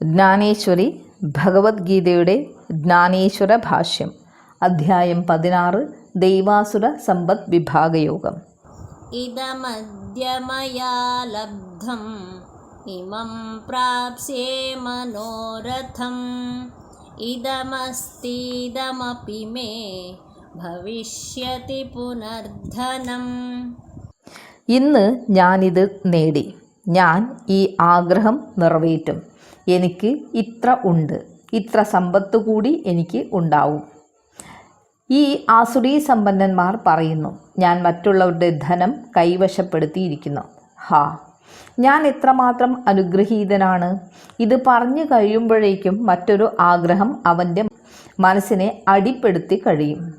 ജ്ഞാനേശ്വരി ഭഗവത്ഗീതയുടെ ജ്ഞാനേശ്വര ഭാഷ്യം അധ്യായം പതിനാറ് ദൈവാസുര സമ്പദ് വിഭാഗയോഗം. ഇതമദ്യമയാ ലബ്ധം ഇമം പ്രാപ്സ്യേ മനോരഥം. ഇതമസ്തീതമപി മേ ഭവിഷ്യതി പുനർധനം. ഇന്ന് ഞാനിത് നേടി. ഞാൻ ഈ ആഗ്രഹം നിറവേറ്റും. എനിക്ക് ഇത്ര ഉണ്ട്. ഇത്ര സമ്പത്ത് കൂടി എനിക്ക് ഉണ്ടാവും. ഈ ആസുരീ സമ്പന്നന്മാർ പറയുന്നു ഞാൻ മറ്റുള്ളവരുടെ ധനം കൈവശപ്പെടുത്തിയിരിക്കുന്നു. ഹാ ഞാൻ എത്രമാത്രം അനുഗ്രഹീതനാണ്. ഇത് പറഞ്ഞു കഴിയുമ്പോഴേക്കും മറ്റൊരു ആഗ്രഹം അവന്റെ മനസ്സിനെ അടിപ്പെടുത്തി കഴിയും.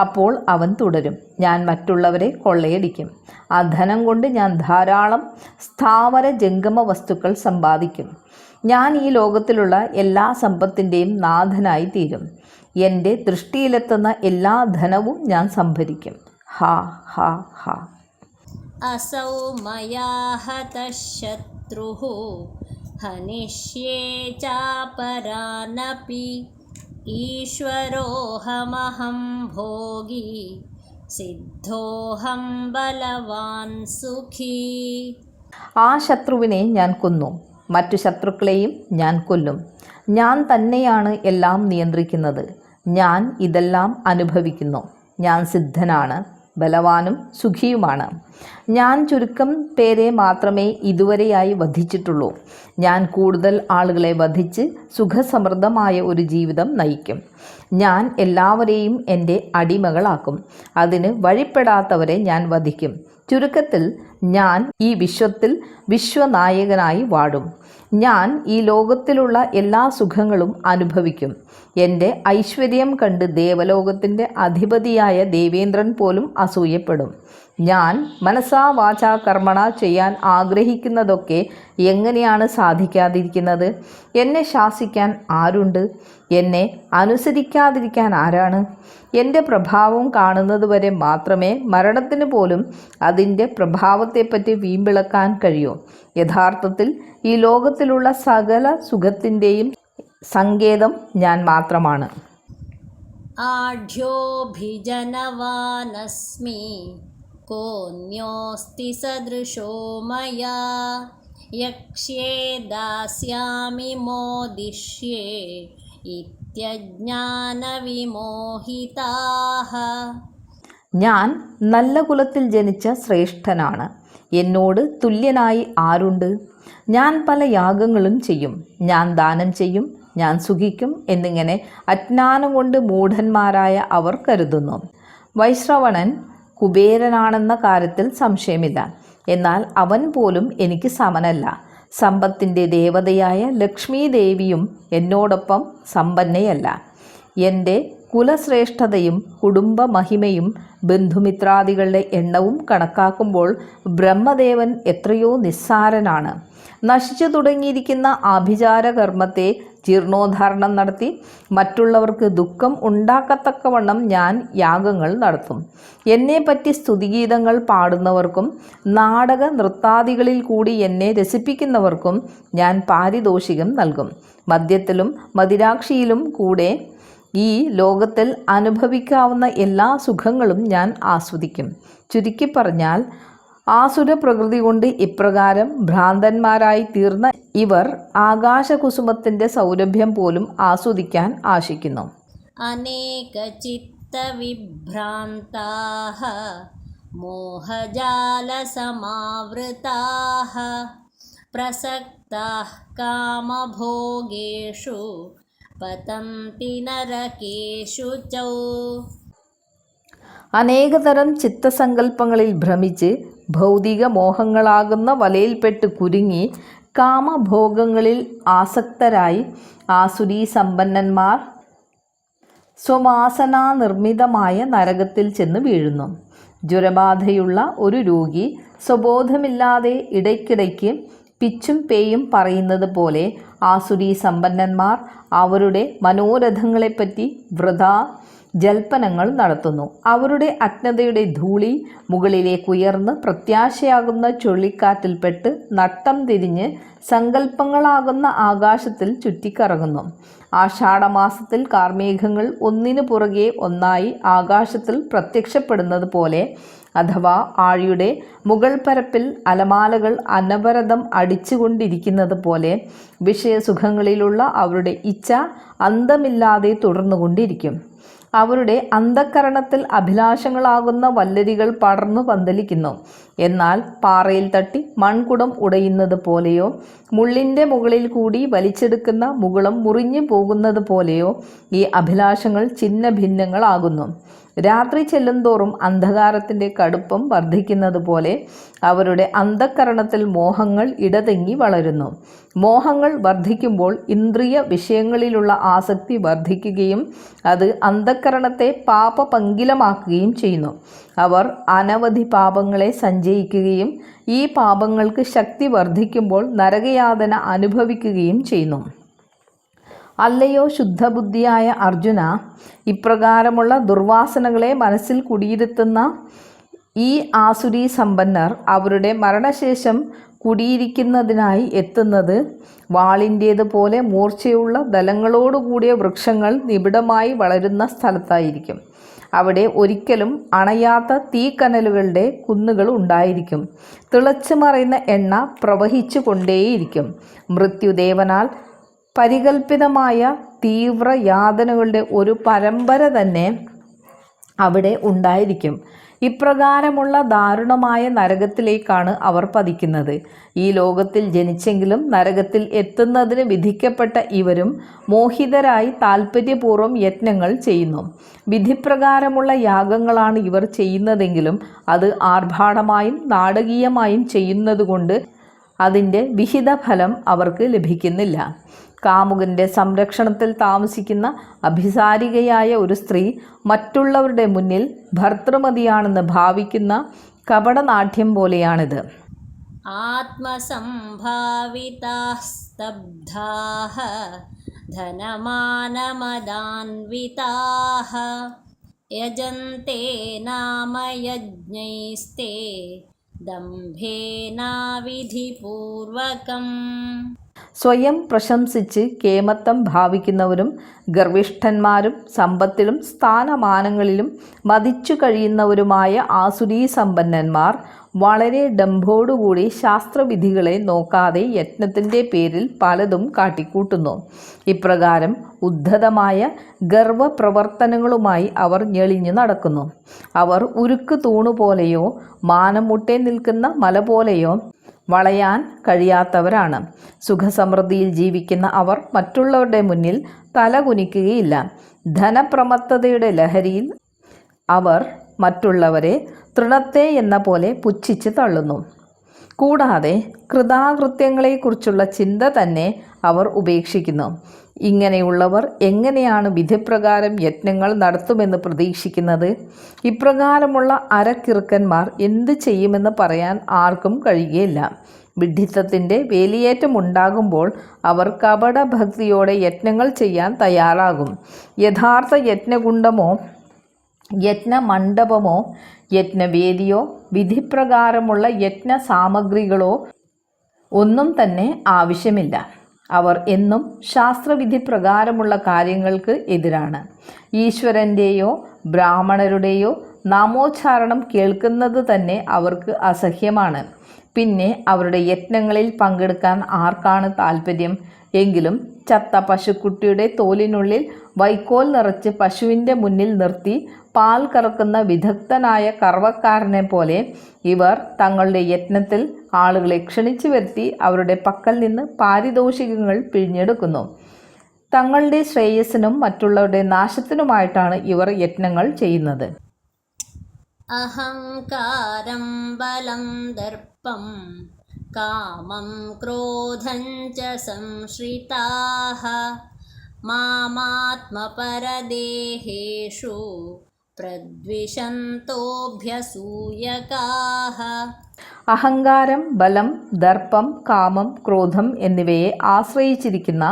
അപ്പോൾ അവൻ തുടരും ഞാൻ മറ്റുള്ളവരെ കൊള്ളയടിക്കും. ആ ധനം കൊണ്ട് ഞാൻ ധാരാളം സ്ഥാവര ജംഗമ വസ്തുക്കൾ സമ്പാദിക്കും. ഞാൻ ഈ ലോകത്തിലുള്ള എല്ലാ സമ്പത്തിൻ്റെയും നാഥനായി തീരും എൻ്റെ ദൃഷ്ടിയിലെത്തുന്ന എല്ലാ ധനവും ഞാൻ സംഭരിക്കും ഹാ ഹാ ഹാ असौ मया हतः शत्रुः हनिष्ये चापरानपि ईश्वरोऽहमहं भोगी सिद्धोऽहं बलवान् सुखी ആ ശത്രുവിനെ ഞാൻ കൊന്നു മറ്റു ശത്രുക്കളെയും ഞാൻ കൊല്ലും. ഞാൻ തന്നെയാണ് എല്ലാം നിയന്ത്രിക്കുന്നത്. ഞാൻ ഇതെല്ലാം അനുഭവിക്കുന്നു. ഞാൻ സിദ്ധനാണ് ബലവാനും സുഖിയുമാണ്. ഞാൻ ചുരുക്കം പേരെ മാത്രമേ ഇതുവരെയായി വധിച്ചിട്ടുള്ളൂ. ഞാൻ കൂടുതൽ ആളുകളെ വധിച്ച് സുഖസമൃദ്ധമായ ഒരു ജീവിതം നയിക്കും. ഞാൻ എല്ലാവരെയും എന്റെ അടിമകളാക്കും. അതിന് വഴിപ്പെടാത്തവരെ ഞാൻ വധിക്കും. ചുരുക്കത്തിൽ ഞാൻ ഈ വിശ്വത്തിൽ വിശ്വനായകനായി വാടും. ഞാൻ ഈ ലോകത്തിലുള്ള എല്ലാ സുഖങ്ങളും അനുഭവിക്കും. എന്റെ ഐശ്വര്യം കണ്ട് ദേവലോകത്തിന്റെ അധിപതിയായ ദേവേന്ദ്രൻ പോലും അസൂയപ്പെടും. ഞാൻ മനസ്സാ വാചാ കർമ്മണ ചെയ്യാൻ ആഗ്രഹിക്കുന്നതൊക്കെ എങ്ങനെയാണ് സാധിക്കാതിരിക്കുന്നത്? എന്നെ ശാസിക്കാൻ ആരുണ്ട്? എന്നെ അനുസരിക്കാതിരിക്കാൻ ആരാണ്? എന്റെ പ്രഭാവം കാണുന്നത് വരെ മാത്രമേ മരണത്തിന് പോലും അതിന്റെ പ്രഭാവത്തെപ്പറ്റി വീമ്പിളക്കാൻ കഴിയൂ. യഥാർത്ഥത്തിൽ ഈ ലോകത്തിലുള്ള സകല സുഖത്തിന്റെയും സങ്കേതം ഞാൻ മാത്രമാണ്. ആഢ്യോഭിജനവാനസ്മി. कोऽन्योऽस्ति सदृशो मया यक्ष्ये दास्यामि मोदिष्ये इत्यज्ञानविमोहिताः ഞാൻ നല്ല കുലത്തിൽ ജനിച്ച ശ്രേഷ്ഠനാണ് എന്നോട് തുല്യനായി ആരുണ്ട് ഞാൻ പല യാഗങ്ങളും ചെയ്യും ഞാൻ ദാനം ചെയ്യും ഞാൻ സുഖിക്കും എന്നിങ്ങനെ അജ്ഞാനം കൊണ്ട് മൂഢന്മാരായ അവർ കരുതുന്നു വൈശ്രവണൻ കുബേരനാണെന്ന കാര്യത്തിൽ സംശയമില്ല. എന്നാൽ അവൻ പോലും എനിക്ക് സമനല്ല. സമ്പത്തിന്റെ ദേവതയായ ലക്ഷ്മി ദേവിയും എന്നോടൊപ്പം സമ്പന്നയല്ല. എന്റെ കുലശ്രേഷ്ഠതയും കുടുംബ മഹിമയും ബന്ധുമിത്രാദികളുടെ എണ്ണവും കണക്കാക്കുമ്പോൾ ബ്രഹ്മദേവൻ എത്രയോ നിസ്സാരനാണ്. നശിച്ചു തുടങ്ങിയിരിക്കുന്ന ആഭിചാര കർമ്മത്തെ ജീർണോദ്ധാരണം നടത്തി മറ്റുള്ളവർക്ക് ദുഃഖം ഉണ്ടാക്കത്തക്കവണ്ണം ഞാൻ യാഗങ്ങൾ നടത്തും. എന്നെപ്പറ്റി സ്തുതിഗീതങ്ങൾ പാടുന്നവർക്കും നാടക നൃത്താദികളിൽ കൂടി എന്നെ രസിപ്പിക്കുന്നവർക്കും ഞാൻ പാരിതോഷികം നൽകും. മദ്യത്തിലും മദിരാക്ഷിയിലും കൂടെ ഈ ലോകത്തിൽ അനുഭവിക്കാവുന്ന എല്ലാ സുഖങ്ങളും ഞാൻ ആസ്വദിക്കും. ചുരുക്കി പറഞ്ഞാൽ ആസുര പ്രകൃതി കൊണ്ട് ഇപ്രകാരം ഭ്രാന്തന്മാരായി തീർന്ന ഇവർ ആകാശകുസുമത്തിന്റെ സൗരഭ്യം പോലും ആസ്വദിക്കാൻ ആശിക്കുന്നു. അനേക ചിത്തവിഭ്രാന്താഹ മോഹജാലസമാവൃതാഹ പ്രസക്താ കാമഭോഗേഷു പതന്തി നരകേഷു ചൗ. അനേകതരം ചിത്തസങ്കല്പങ്ങളിൽ ഭ്രമിച്ച് ഭൗതിക മോഹങ്ങളാകുന്ന വലയിൽപ്പെട്ട് കുരുങ്ങി കാമഭോഗങ്ങളിൽ ആസക്തരായി ആസുരീ സമ്പന്നന്മാർ സ്വമാസനാനിർമ്മിതമായ നരകത്തിൽ ചെന്ന് വീഴുന്നു. ജ്വരബാധയുള്ള ഒരു രോഗി സ്വബോധമില്ലാതെ ഇടയ്ക്കിടയ്ക്ക് പിച്ചും പേയും പറയുന്നത് പോലെ ആസുരീ സമ്പന്നന്മാർ അവരുടെ മനോരഥങ്ങളെപ്പറ്റി വൃഥാ ജൽപ്പനങ്ങൾ നടത്തുന്നു. അവരുടെ അജ്ഞതയുടെ ധൂളി മുകളിലേക്ക് ഉയർന്ന് പ്രത്യാശയാകുന്ന ചുഴലിക്കാറ്റിൽപ്പെട്ട് നട്ടം തിരിഞ്ഞ് സങ്കല്പങ്ങളാകുന്ന ആകാശത്തിൽ ചുറ്റിക്കറങ്ങുന്നു. ആഷാഢമാസത്തിൽ കാർമേഘങ്ങൾ ഒന്നിനു പുറകെ ഒന്നായി ആകാശത്തിൽ പ്രത്യക്ഷപ്പെടുന്നത് പോലെ അഥവാ ആഴിയുടെ മുകൾ പരപ്പിൽ അലമാലകൾ അനവരതം അടിച്ചുകൊണ്ടിരിക്കുന്നത് പോലെ വിഷയസുഖങ്ങളിലുള്ള അവരുടെ ഇച്ഛ അന്തമില്ലാതെ തുടർന്നുകൊണ്ടിരിക്കും. അവരുടെ അന്ധക്കരണത്തിൽ അഭിലാഷങ്ങളാകുന്ന വല്ലരികൾ പടർന്നു പന്തലിക്കുന്നു. എന്നാൽ പാറയിൽ തട്ടി മൺകുടം ഉടയുന്നത് പോലെയോ മുള്ളിന്റെ മുകളിൽ കൂടി വലിച്ചെടുക്കുന്ന മുകുളം മുറിഞ്ഞു പോകുന്നത് പോലെയോ ഈ അഭിലാഷങ്ങൾ ഛിന്ന ഭിന്നങ്ങളാകുന്നു രാത്രി ചെല്ലുന്തോറും അന്ധകാരത്തിന്റെ കടുപ്പം വർദ്ധിക്കുന്നത് പോലെ അവരുടെ അന്ധക്കരണത്തിൽ മോഹങ്ങൾ ഇടതെങ്ങി വളരുന്നു. മോഹങ്ങൾ വർദ്ധിക്കുമ്പോൾ ഇന്ദ്രിയ വിഷയങ്ങളിലുള്ള ആസക്തി വർദ്ധിക്കുകയും അത് അന്ധക്കരണത്തെ പാപപങ്കിലമാക്കുകയും ചെയ്യുന്നു. അവർ അനവധി പാപങ്ങളെ സഞ്ചയിക്കുകയും ഈ പാപങ്ങൾക്ക് ശക്തി വർദ്ധിക്കുമ്പോൾ നരകയാതന അനുഭവിക്കുകയും ചെയ്യുന്നു. അല്ലയോ ശുദ്ധബുദ്ധിയായ അർജുന? ഇപ്രകാരമുള്ള ദുർവാസനകളെ മനസ്സിൽ കുടിയിരുത്തുന്ന ഈ ആസുരി സമ്പന്നർ അവരുടെ മരണശേഷം കുടിയിരിക്കുന്നതിനായി എത്തുന്നത് വാളിന്റേതുപോലെ മൂർച്ചയുള്ള ദലങ്ങളോടുകൂടിയ വൃക്ഷങ്ങൾ നിബിഡമായി വളരുന്ന സ്ഥലത്തായിരിക്കും. അവിടെ ഒരിക്കലും അണയാത്ത തീക്കനലുകളുടെ കുന്നുകൾ ഉണ്ടായിരിക്കും. തിളച്ചു മറയുന്ന എണ്ണ പ്രവഹിച്ചു കൊണ്ടേയിരിക്കും മൃത്യുദേവനാൽ പരികൽപ്പിതമായ തീവ്ര യാതനകളുടെ ഒരു പരമ്പര തന്നെ അവിടെ ഉണ്ടായിരിക്കും. ഇപ്രകാരമുള്ള ദാരുണമായ നരകത്തിലേക്കാണ് അവർ പതിക്കുന്നത്. ഈ ലോകത്തിൽ ജനിച്ചെങ്കിലും നരകത്തിൽ എത്തുന്നതിന് വിധിക്കപ്പെട്ട ഇവരും മോഹിതരായി താൽപ്പര്യപൂർവം യത്നങ്ങൾ ചെയ്യുന്നു. വിധിപ്രകാരമുള്ള യാഗങ്ങളാണ് ഇവർ ചെയ്യുന്നതെങ്കിലും അത് ആർഭാടമായും നാടകീയമായും ചെയ്യുന്നതുകൊണ്ട് അതിന്റെ വിഹിത ഫലം അവർക്ക് ലഭിക്കുന്നില്ല. കാമുകന്റെ സംരക്ഷണത്തിൽ താമസിക്കുന്ന അഭിസാരികയായ ഒരു സ്ത്രീ മറ്റുള്ളവരുടെ മുന്നിൽ ഭർത്തൃമതിയാണെന്ന് ഭാവിക്കുന്ന കപടനാഠ്യം പോലെയാണിത്. ആത്മസംഭാവിതാസ്തബ്ധാഹ യജന്തേ നാമ യജ്ഞൈസ്തേ ദംഭേനാവിധിപൂർവകം സ്വയം പ്രശംസിച്ച് കേമത്തം ഭാവിക്കുന്നവരും ഗർവിഷ്ഠന്മാരും സമ്പത്തിലും സ്ഥാനമാനങ്ങളിലും മതിച്ചു കഴിയുന്നവരുമായ ആസുരീ സമ്പന്നന്മാർ വളരെ ഡംഭോടുകൂടി ശാസ്ത്രവിധികളെ നോക്കാതെ യത്നത്തിന്റെ പേരിൽ പലതും കാട്ടിക്കൂട്ടുന്നു. ഇപ്രകാരം ഉദ്ധതമായ ഗർവപ്രവർത്തനങ്ങളുമായി അവർ ഞെളിഞ്ഞു നടക്കുന്നു. അവർ ഉരുക്ക് തൂണുപോലെയോ മാനം മുട്ടേ നിൽക്കുന്ന മല പോലെയോ വളയാൻ കഴിയാത്തവരാണ്. സുഖസമൃദ്ധിയിൽ ജീവിക്കുന്ന അവർ മറ്റുള്ളവരുടെ മുന്നിൽ തലകുനിക്കുകയില്ല. ധനപ്രമത്തതയുടെ ലഹരിയിൽ അവർ മറ്റുള്ളവരെ തൃണത്തെ എന്ന പോലെ പുച്ഛിച്ച് തള്ളുന്നു. കൂടാതെ കൃതാകൃത്യങ്ങളെക്കുറിച്ചുള്ള ചിന്ത തന്നെ അവർ ഉപേക്ഷിക്കുന്നു. ഇങ്ങനെയുള്ളവർ എങ്ങനെയാണ് വിധിപ്രകാരം യത്നങ്ങൾ നടത്തുമെന്ന് പ്രതീക്ഷിക്കുന്നത്? ഇപ്രകാരമുള്ള അരക്കിറുക്കന്മാർ എന്ത് ചെയ്യുമെന്ന് പറയാൻ ആർക്കും കഴിയുകയില്ല. വിഡിത്തത്തിന്റെ വേലിയേറ്റം ഉണ്ടാകുമ്പോൾ അവർ കപടഭക്തിയോടെ യത്നങ്ങൾ ചെയ്യാൻ തയ്യാറാകും. യഥാർത്ഥ യജ്ഞകുണ്ടമോ യജ്ഞമണ്ഡപമോ യജ്ഞവേദിയോ വിധിപ്രകാരമുള്ള യജ്ഞ സാമഗ്രികളോ ഒന്നും തന്നെ ആവശ്യമില്ല. അവർ എന്നും ശാസ്ത്രവിധി പ്രകാരമുള്ള കാര്യങ്ങൾക്ക് എതിരാണ്. ഈശ്വരന്റെയോ ബ്രാഹ്മണരുടെയോ നാമോച്ചാരണം കേൾക്കുന്നത് തന്നെ അവർക്ക് അസഹ്യമാണ്. പിന്നെ അവരുടെ യത്നങ്ങളിൽ പങ്കെടുക്കാൻ ആർക്കാണ് താല്പര്യം എങ്കിലും ചത്ത പശുക്കുട്ടിയുടെ തോലിനുള്ളിൽ വൈക്കോൽ നിറച്ച് പശുവിന്റെ മുന്നിൽ നിർത്തി പാൽ കറക്കുന്ന വിദഗ്ധനായ കറവക്കാരനെ പോലെ ഇവർ തങ്ങളുടെ യത്നത്തിൽ ആളുകളെ ക്ഷണിച്ചു വരുത്തി അവരുടെ പക്കൽ നിന്ന് പാരിതോഷികങ്ങൾ പിഴിഞ്ഞെടുക്കുന്നു. തങ്ങളുടെ ശ്രേയസ്സിനും മറ്റുള്ളവരുടെ നാശത്തിനുമായിട്ടാണ് ഇവർ യത്നങ്ങൾ ചെയ്യുന്നത്. അഹങ്കാരം ബലം ദർപ്പം കാമം ക്രോധം ച സംശ്രിതാഹ പ്രദ്വിഷന്തോഭ്യസൂയകാഹ. അഹങ്കാരം ബലം ദർപ്പം കാമം ക്രോധം എന്നിവയെ ആശ്രയിച്ചിരിക്കുന്ന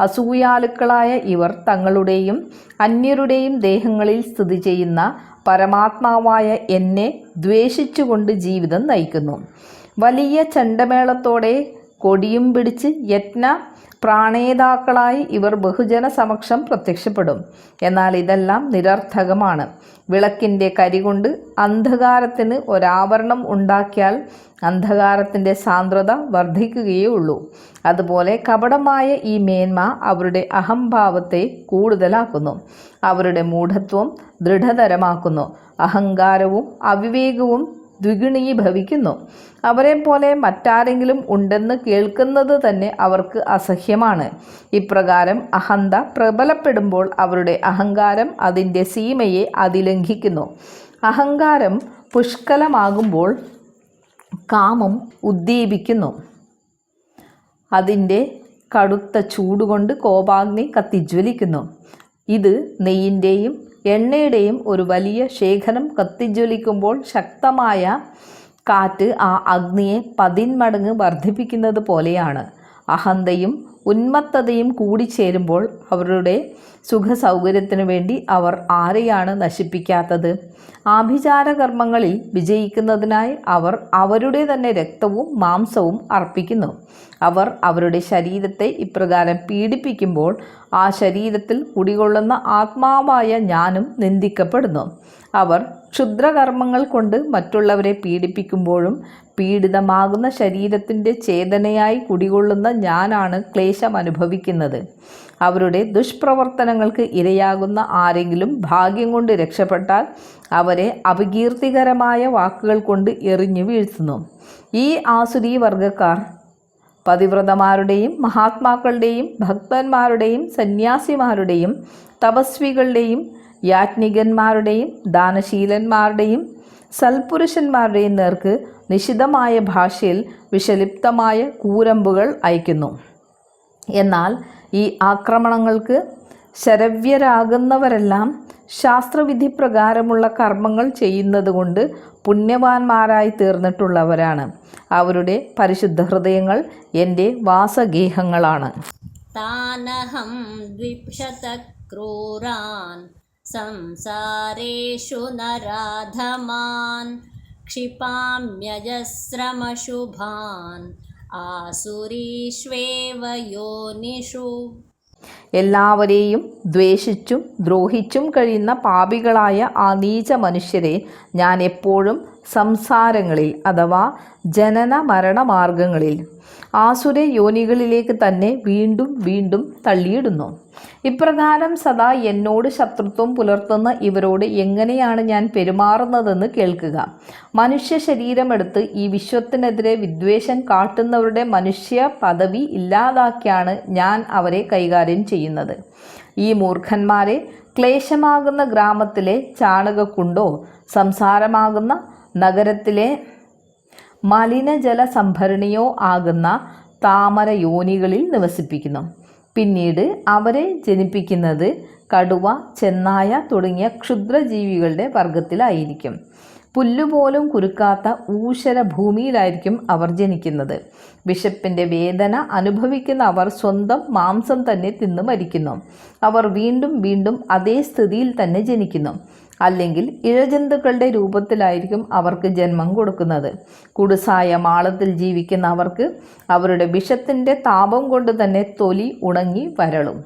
അസൂയാലുക്കളായ ഇവർ തങ്ങളുടെയും അന്യരുടെയും ദേഹങ്ങളിൽ സ്ഥിതി ചെയ്യുന്ന പരമാത്മാവായ എന്നെ ദ്വേഷിച്ചുകൊണ്ട് ജീവിതം നയിക്കുന്നു. വലിയ ചണ്ടമേളത്തോടെ കൊടിയും പിടിച്ച് യജ്ഞ പ്രാണേതാക്കളായി ഇവർ ബഹുജന സമക്ഷം പ്രത്യക്ഷപ്പെടും. എന്നാൽ ഇതെല്ലാം നിരർത്ഥകമാണ്. വിളക്കിന്റെ കരികൊണ്ട് അന്ധകാരത്തിന് ഒരാവരണം ഉണ്ടാക്കിയാൽ അന്ധകാരത്തിന്റെ സാന്ദ്രത വർദ്ധിക്കുകയേ ഉള്ളൂ അതുപോലെ കപടമായ ഈ മേന്മ അവരുടെ അഹംഭാവത്തെ കൂടുതലാക്കുന്നു. അവരുടെ മൂഢത്വം ദൃഢതരമാക്കുന്നു. അഹങ്കാരവും അവിവേകവും ദ്വിഗുണീഭവിക്കുന്നു. അവരെ പോലെ മറ്റാരെങ്കിലും ഉണ്ടെന്ന് കേൾക്കുന്നത് തന്നെ അവർക്ക് അസഹ്യമാണ്. ഇപ്രകാരം അഹന്ത പ്രബലപ്പെടുമ്പോൾ അവരുടെ അഹങ്കാരം അതിന്റെ സീമയെ അതിലംഘിക്കുന്നു. അഹങ്കാരം പുഷ്കലമാകുമ്പോൾ കാമം ഉദ്ദീപിക്കുന്നു. അതിന്റെ കടുത്ത ചൂടുകൊണ്ട് കോപാഗ്നി കത്തിജ്വലിക്കുന്നു. ഇത് നെയ്യിന്റെയും എണ്ണയുടെയും ഒരു വലിയ ശേഖരം കത്തിജ്വലിക്കുമ്പോൾ ശക്തമായ കാറ്റ് ആ അഗ്നിയെ പതിന്മടങ്ങ് വർദ്ധിപ്പിക്കുന്നത് പോലെയാണ്. അഹന്തയും ഉന്മത്തതയും കൂടിച്ചേരുമ്പോൾ അവരുടെ സുഖ സൗകര്യത്തിനു വേണ്ടി അവർ ആരെയാണ് നശിപ്പിക്കാത്തത്? ആഭിചാര കർമ്മങ്ങളിൽ വിജയിക്കുന്നതിനായി അവർ അവരുടെ തന്നെ രക്തവും മാംസവും അർപ്പിക്കുന്നു. അവർ അവരുടെ ശരീരത്തെ ഇപ്രകാരം പീഡിപ്പിക്കുമ്പോൾ ആ ശരീരത്തിൽ കുടികൊള്ളുന്ന ആത്മാവായ ഞാനും നിന്ദിക്കപ്പെടുന്നു. അവർ ക്ഷുദ്രകർമ്മങ്ങൾ കൊണ്ട് മറ്റുള്ളവരെ പീഡിപ്പിക്കുമ്പോഴും പീഡിതമാകുന്ന ശരീരത്തിന്റെ ചേതനയായി കുടികൊള്ളുന്ന ഞാനാണ് ക്ലേശം അനുഭവിക്കുന്നത്. അവരുടെ ദുഷ്പ്രവർത്തനങ്ങൾക്ക് ഇരയാകുന്ന ആരെങ്കിലും ഭാഗ്യം കൊണ്ട് രക്ഷപ്പെട്ടാൽ അവരെ അപകീർത്തികരമായ വാക്കുകൾ കൊണ്ട് എറിഞ്ഞു വീഴ്ത്തുന്നു. ഈ ആസുരീ വർഗക്കാർ പതിവ്രതമാരുടെയും മഹാത്മാക്കളുടെയും ഭക്തന്മാരുടെയും സന്യാസിമാരുടെയും തപസ്വികളുടെയും യാജ്ഞികന്മാരുടെയും ദാനശീലന്മാരുടെയും സൽപുരുഷന്മാരുടെയും നേർക്ക് നിശിതമായ ഭാഷയിൽ വിഷലിപ്തമായ കൂരമ്പുകൾ അയക്കുന്നു. എന്നാൽ ഈ ആക്രമണങ്ങൾക്ക് ശരവ്യരാകുന്നവരെല്ലാം ശാസ്ത്രവിധി പ്രകാരമുള്ള കർമ്മങ്ങൾ ചെയ്യുന്നതുകൊണ്ട് പുണ്യവാന്മാരായി തീർന്നിട്ടുള്ളവരാണ്. അവരുടെ പരിശുദ്ധ ഹൃദയങ്ങൾ എന്റെ വാസഗേഹങ്ങളാണ്. ക്രൂരാൻ संसारेषु नराधमान् क्षिपाम्यजस्रमशुभान् आसुरीष्वेव योनिषु എല്ലാവരെയും ദ്വേഷിച്ചും ദ്രോഹിച്ചും കഴിയുന്ന പാപികളായ ആ നീച മനുഷ്യരെ ഞാൻ എപ്പോഴും സംസാരങ്ങളിൽ അഥവാ ജനന മരണ മാർഗങ്ങളിൽ ആസുര യോനികളിലേക്ക് തന്നെ വീണ്ടും വീണ്ടും തള്ളിയിടുന്നു. ഇപ്രകാരം സദാ എന്നോട് ശത്രുത്വം പുലർത്തുന്ന ഇവരോട് എങ്ങനെയാണ് ഞാൻ പെരുമാറുന്നതെന്ന് കേൾക്കുക. മനുഷ്യ ശരീരമെടുത്ത് ഈ വിശ്വത്തിനെതിരെ വിദ്വേഷം കാട്ടുന്നവരുടെ മനുഷ്യ പദവി ഇല്ലാതാക്കിയാണ് ഞാൻ അവരെ കൈകാര്യം ചെയ്യുന്നത്. ഈ മൂർഖന്മാരെ ക്ലേശമാകുന്ന ഗ്രാമത്തിലെ ചാണകക്കുണ്ടോ? സംസാരമാകുന്ന നഗരത്തിലെ മലിനജല സംഭരണിയോ ആകുന്ന താമര യോനികളിൽ നിവസിപ്പിക്കുന്നു. പിന്നീട് അവരെ ജനിപ്പിക്കുന്നത് കടുവ ചെന്നായ തുടങ്ങിയ ക്ഷുദ്രജീവികളുടെ വർഗത്തിലായിരിക്കും. പുല്ലുപോലും കുരുക്കാത്ത ഊശര ഭൂമിയിലായിരിക്കും അവർ ജനിക്കുന്നത്. വിശപ്പിന്റെ വേദന അനുഭവിക്കുന്ന അവർ സ്വന്തം മാംസം തന്നെ തിന്നു മരിക്കുന്നു. അവർ വീണ്ടും വീണ്ടും അതേ സ്ഥിതിയിൽ തന്നെ ജനിക്കുന്നു. അല്ലെങ്കിൽ ഇഴജന്തുക്കളുടെ രൂപത്തിലായിരിക്കും അവർക്ക് ജന്മം കൊടുക്കുന്നത്. കുടുസായ മാളത്തിൽ ജീവിക്കുന്ന അവർക്ക് അവരുടെ വിഷത്തിന്റെ താപം കൊണ്ട് തന്നെ തൊലി ഉണങ്ങി വരളും.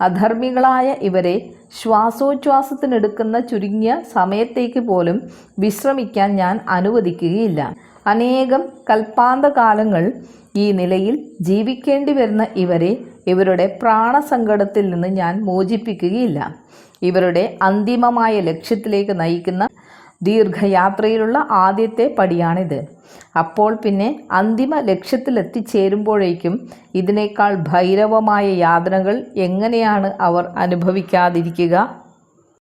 അധർമ്മികളായ ഇവരെ ശ്വാസോച്ഛ്വാസത്തിനെടുക്കുന്ന ചുരുങ്ങിയ സമയത്തേക്ക് പോലും വിശ്രമിക്കാൻ ഞാൻ അനുവദിക്കുകയില്ല. അനേകം കൽപ്പാന്തകാലങ്ങൾ ഈ നിലയിൽ ജീവിക്കേണ്ടി വരുന്ന ഇവരെ ഇവരുടെ പ്രാണസങ്കടത്തിൽ നിന്ന് ഞാൻ മോചിപ്പിക്കുകയില്ല. ഇവരുടെ അന്തിമമായ ലക്ഷ്യത്തിലേക്ക് നയിക്കുന്ന ദീർഘയാത്രയിലുള്ള ആദ്യത്തെ പടിയാണിത്. അപ്പോൾ പിന്നെ അന്തിമ ലക്ഷ്യത്തിലെത്തിച്ചേരുമ്പോഴേക്കും ഇതിനേക്കാൾ ഭൈരവമായ യാതനകൾ എങ്ങനെയാണ് അവർ അനുഭവിക്കാതിരിക്കുക?